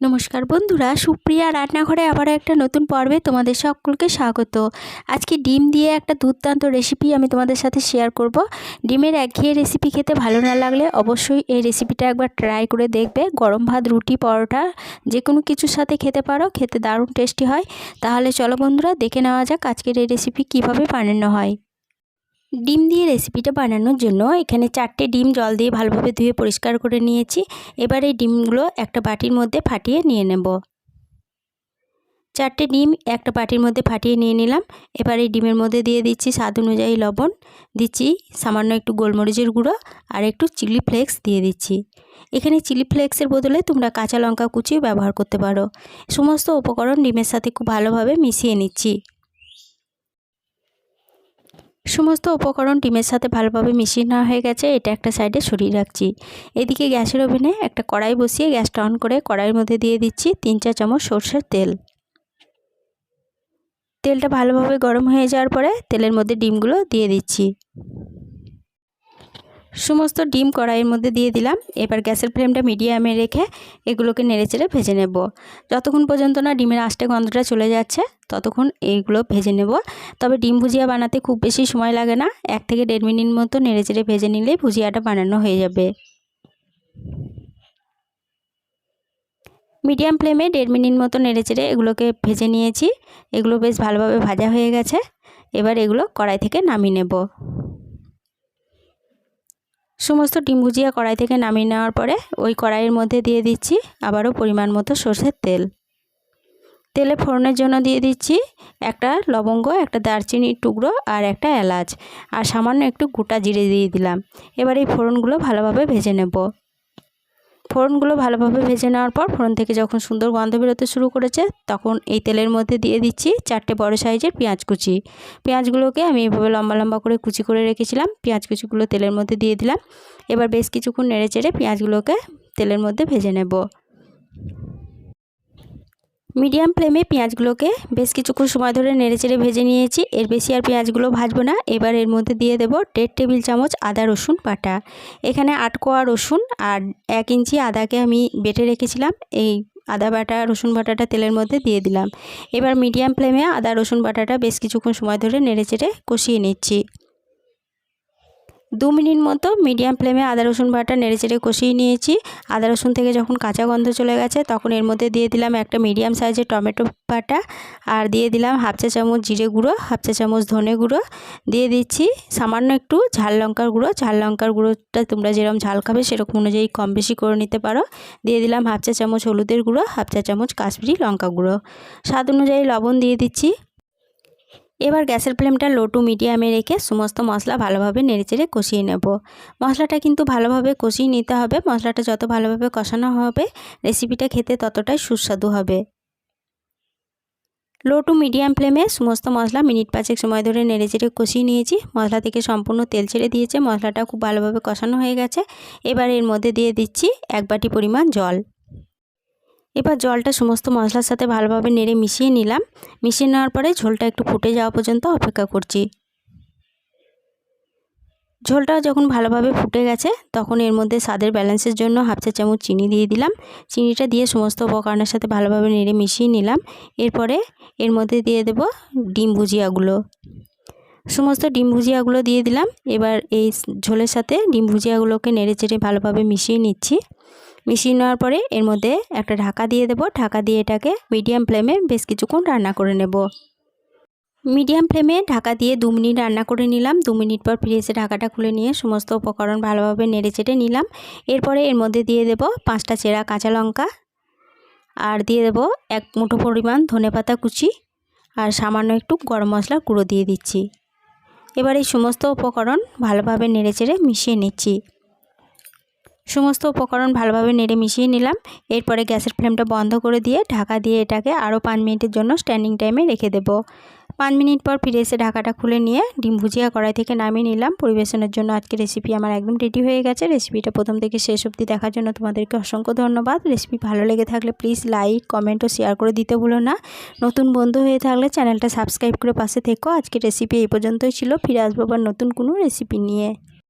নমস্কার বন্ধুরা, সুপ্রিয়া রান্নাঘরে আবারও একটা নতুন পর্বে তোমাদের সকলকে স্বাগত। আজকে ডিম দিয়ে একটা দুর্দান্ত রেসিপি আমি তোমাদের সাথে শেয়ার করব। ডিমের একঘেয়ে রেসিপি খেতে ভালো না লাগলে অবশ্যই এই রেসিপিটা একবার ট্রাই করে দেখবে। গরম ভাত, রুটি, পরোটা যে কোনো কিছুর সাথে খেতে পারো, খেতে দারুণ টেস্টি হয়। তাহলে চলো বন্ধুরা, দেখে নেওয়া যাক আজকের এই রেসিপি কীভাবে বানানো হয়। ডিম দিয়ে রেসিপিটা বানানোর জন্য এখানে চারটে ডিম জল দিয়ে ভালোভাবে ধুয়ে পরিষ্কার করে নিয়েছি। এবার এই ডিমগুলো একটা বাটির মধ্যে ফাটিয়ে নিয়ে নেব। চারটে ডিম একটা বাটির মধ্যে ফাটিয়ে নিয়ে নিলাম। এবার এই ডিমের মধ্যে দিয়ে দিচ্ছি স্বাদ অনুযায়ী লবণ। দিচ্ছি সামান্য একটু গোলমরিচের গুঁড়ো আর একটু চিলি ফ্লেক্স দিয়ে দিচ্ছি। এখানে চিলি ফ্লেক্সের বদলে তোমরা কাঁচা লঙ্কা কুচিও ব্যবহার করতে পারো। সমস্ত উপকরণ ডিমের সাথে খুব ভালোভাবে মিশিয়ে নিচ্ছি। সমস্ত উপকরণ ডিমের সাথে ভালোভাবে মিশিয়ে নেওয়া হয়ে গেছে। এটা একটা সাইডে সরিয়ে রাখছি। এদিকে গ্যাসের ওভেনে একটা কড়াই বসিয়ে গ্যাসটা অন করে কড়াইয়ের মধ্যে দিয়ে দিচ্ছি তিন চার চামচ সর্ষের তেল। তেলটা ভালোভাবে গরম হয়ে যাওয়ার পরে তেলের মধ্যে ডিমগুলো দিয়ে দিচ্ছি। সমস্ত ডিম কড়াইয়ের মধ্যে দিয়ে দিলাম। এবার গ্যাসের ফ্লেমটা মিডিয়ামে রেখে এগুলোকে নেড়েচেড়ে ভেজে নেব। যতক্ষণ পর্যন্ত না ডিমের আষ্টে গন্ধটা চলে যাচ্ছে, ততক্ষণ এইগুলো ভেজে নেব। তবে ডিম ভুজিয়া বানাতে খুব বেশি সময় লাগে না। এক থেকে দেড় মিনিট মতো নেড়েচেড়ে ভেজে নিলেই ভুজিয়াটা বানানো হয়ে যাবে। মিডিয়াম ফ্লেমে দেড় মিনিট মতো নেড়েচেড়ে এগুলোকে ভেজে নিয়েছি। এগুলো বেশ ভালোভাবে ভাজা হয়ে গেছে। এবার এগুলো কড়াই থেকে নামিয়ে নেব। সমস্ত ডিম ভুজিয়া কড়াই থেকে নামিয়ে নেওয়ার পরে ওই কড়াইয়ের মধ্যে দিয়ে দিচ্ছি আবারও পরিমাণ মতো সর্ষের তেল। তেলে ফোড়নের জন্য দিয়ে দিচ্ছি একটা লবঙ্গ, একটা দারচিনির টুকরো আর একটা এলাচ। আর সামান্য একটু গোটা জিরে দিয়ে দিলাম। এবার এই ফোড়নগুলো ভালোভাবে ভেজে নেব। ফোড়নগুলো ভালোভাবে ভেজে নেওয়ার পর ফোড়ন থেকে যখন সুন্দর গন্ধ বেরোতে শুরু করেছে, তখন এই তেলের মধ্যে দিয়ে দিচ্ছি চারটে বড় সাইজের পেঁয়াজ কুচি। পেঁয়াজগুলোকে আমি এভাবে লম্বা লম্বা করে কুচি করে রেখেছিলাম, পেঁয়াজ কুচিগুলো তেলের মধ্যে দিয়ে দিলাম। এবার বেশ কিছুক্ষণ নেড়ে চেড়ে পেঁয়াজগুলোকে তেলের মধ্যে ভেজে নেব। মিডিয়াম ফ্লেমে পেঁয়াজগুলোকে বেশ কিছুক্ষণ সময় ধরে নেড়েচেড়ে ভেজে নিয়েছি। এর বেশি আর পেঁয়াজগুলো ভাজবো না। এবার এর মধ্যে দিয়ে দেব দেড় টেবিল চামচ আদা, রসুন বাটা। এখানে আট কোয়া রসুন আর এক ইঞ্চি আদাকে আমি বেটে রেখেছিলাম। এই আদা বাটা, রসুন বাটাটা তেলের মধ্যে দিয়ে দিলাম। এবার মিডিয়াম ফ্লেমে আদা, রসুন বাটাটা বেশ কিছুক্ষণ সময় ধরে নেড়েচেড়ে কষিয়ে নিচ্ছি। দু মিনিট মতো মিডিয়াম ফ্লেমে আদা রসুন বাটা নেড়েচেড়ে কষিয়ে নিয়েছি। আদা রসুন থেকে যখন কাঁচা গন্ধ চলে গেছে, তখন এর মধ্যে দিয়ে দিলাম একটা মিডিয়াম সাইজের টমেটো বাটা। আর দিয়ে দিলাম হাফ চা চামচ জিরে গুঁড়ো, হাফ চা চামচ ধনে গুঁড়ো। দিয়ে দিচ্ছি সামান্য একটু ঝাল লঙ্কার গুঁড়ো। ঝাল লঙ্কার গুঁড়োটা তোমরা যেরকম ঝাল খাবে, সেরকম অনুযায়ী কম বেশি করে নিতে পারো। দিয়ে দিলাম হাফ চা চামচ হলুদের গুঁড়ো, হাফ চা চামচ কাশ্মীরি লঙ্কা গুঁড়ো। স্বাদ অনুযায়ী লবণ দিয়ে দিচ্ছি। এবার গ্যাসের ফ্লেমটা লো টু মিডিয়ামে রেখে সমস্ত মশলা ভালোভাবে নেড়েচেড়ে কষিয়ে নেব। মশলাটা কিন্তু ভালোভাবে কষিয়ে নিতে হবে। মশলাটা যত ভালোভাবে কষানো হবে, রেসিপিটা খেতে ততটাই সুস্বাদু হবে। লো টু মিডিয়াম ফ্লেমে সমস্ত মশলা মিনিট পাঁচেক সময় ধরে নেড়েচেড়ে কষিয়ে নিয়েছি। মশলা থেকে সম্পূর্ণ তেল ছেড়ে দিয়েছে। মশলাটা খুব ভালোভাবে কষানো হয়ে গেছে। এবার এর মধ্যে দিয়ে দিচ্ছি এক বাটি পরিমাণ জল। এবার জলটা সমস্ত মশলার সাথে ভালোভাবে নেড়ে মিশিয়ে নিলাম। মিশিয়ে নেওয়ার পরে ঝোলটা একটু ফুটে যাওয়া পর্যন্ত অপেক্ষা করছি। ঝোলটা যখন ভালোভাবে ফুটে গেছে, তখন এর মধ্যে স্বাদের ব্যালেন্সের জন্য হাফ চা চামচ চিনি দিয়ে দিলাম। চিনিটা দিয়ে সমস্ত উপকরণের সাথে ভালোভাবে নেড়ে মিশিয়ে নিলাম। এরপরে এর মধ্যে দিয়ে দেব ডিম ভুজিয়াগুলো। সমস্ত ডিম ভুজিয়াগুলো দিয়ে দিলাম। এবার এই ঝোলের সাথে ডিম ভুজিয়াগুলোকে নেড়ে চেড়ে ভালোভাবে মিশিয়ে নিচ্ছি। মিশিয়ে নেওয়ার পরে এর মধ্যে একটা ঢাকা দিয়ে দেব। ঢাকা দিয়ে এটাকে মিডিয়াম ফ্লেমে বেশ কিছুক্ষণ রান্না করে নেব। মিডিয়াম ফ্লেমে ঢাকা দিয়ে দু মিনিট রান্না করে নিলাম। দু মিনিট পর ফিরে এসে ঢাকাটা খুলে নিয়ে সমস্ত উপকরণ ভালোভাবে নেড়ে চেটে নিলাম। এরপরে এর মধ্যে দিয়ে দেব পাঁচটা চেরা কাঁচা লঙ্কা। আর দিয়ে দেব এক মুঠো পরিমাণ ধনে পাতা কুচি। আর সামান্য একটু গরম মশলার গুঁড়ো দিয়ে দিচ্ছি। এবার এই সমস্ত উপকরণ ভালোভাবে নেড়ে চেড়ে মিশিয়ে নিচ্ছি। সমস্ত উপকরণ ভালোভাবে নেড়ে মিশিয়ে নিলাম। এরপরে গ্যাসের ফ্লেমটা বন্ধ করে দিয়ে ঢাকা দিয়ে এটাকে আরও পাঁচ মিনিটের জন্য স্ট্যান্ডিং টাইমে রেখে দেব। পাঁচ মিনিট পর ফিরে এসে ঢাকাটা খুলে নিয়ে ডিম ভুজিয়া কড়াই থেকে নামিয়ে নিলাম। পরিবেশনের জন্য আজকে রেসিপি আমার একদম রেডি হয়ে গেছে। রেসিপিটা প্রথম থেকে শেষ অবধি দেখার জন্য তোমাদেরকে অসংখ্য ধন্যবাদ। রেসিপি ভালো লেগে থাকলে প্লিজ লাইক কমেন্ট ও শেয়ার করে দিতে ভুলো না। নতুন বন্ধু হয়ে থাকলে চ্যানেলটা সাবস্ক্রাইব করে পাশে থেকো। আজকে রেসিপি এই পর্যন্তই ছিল। ফিরে আসব আবার নতুন কোনো রেসিপি নিয়ে।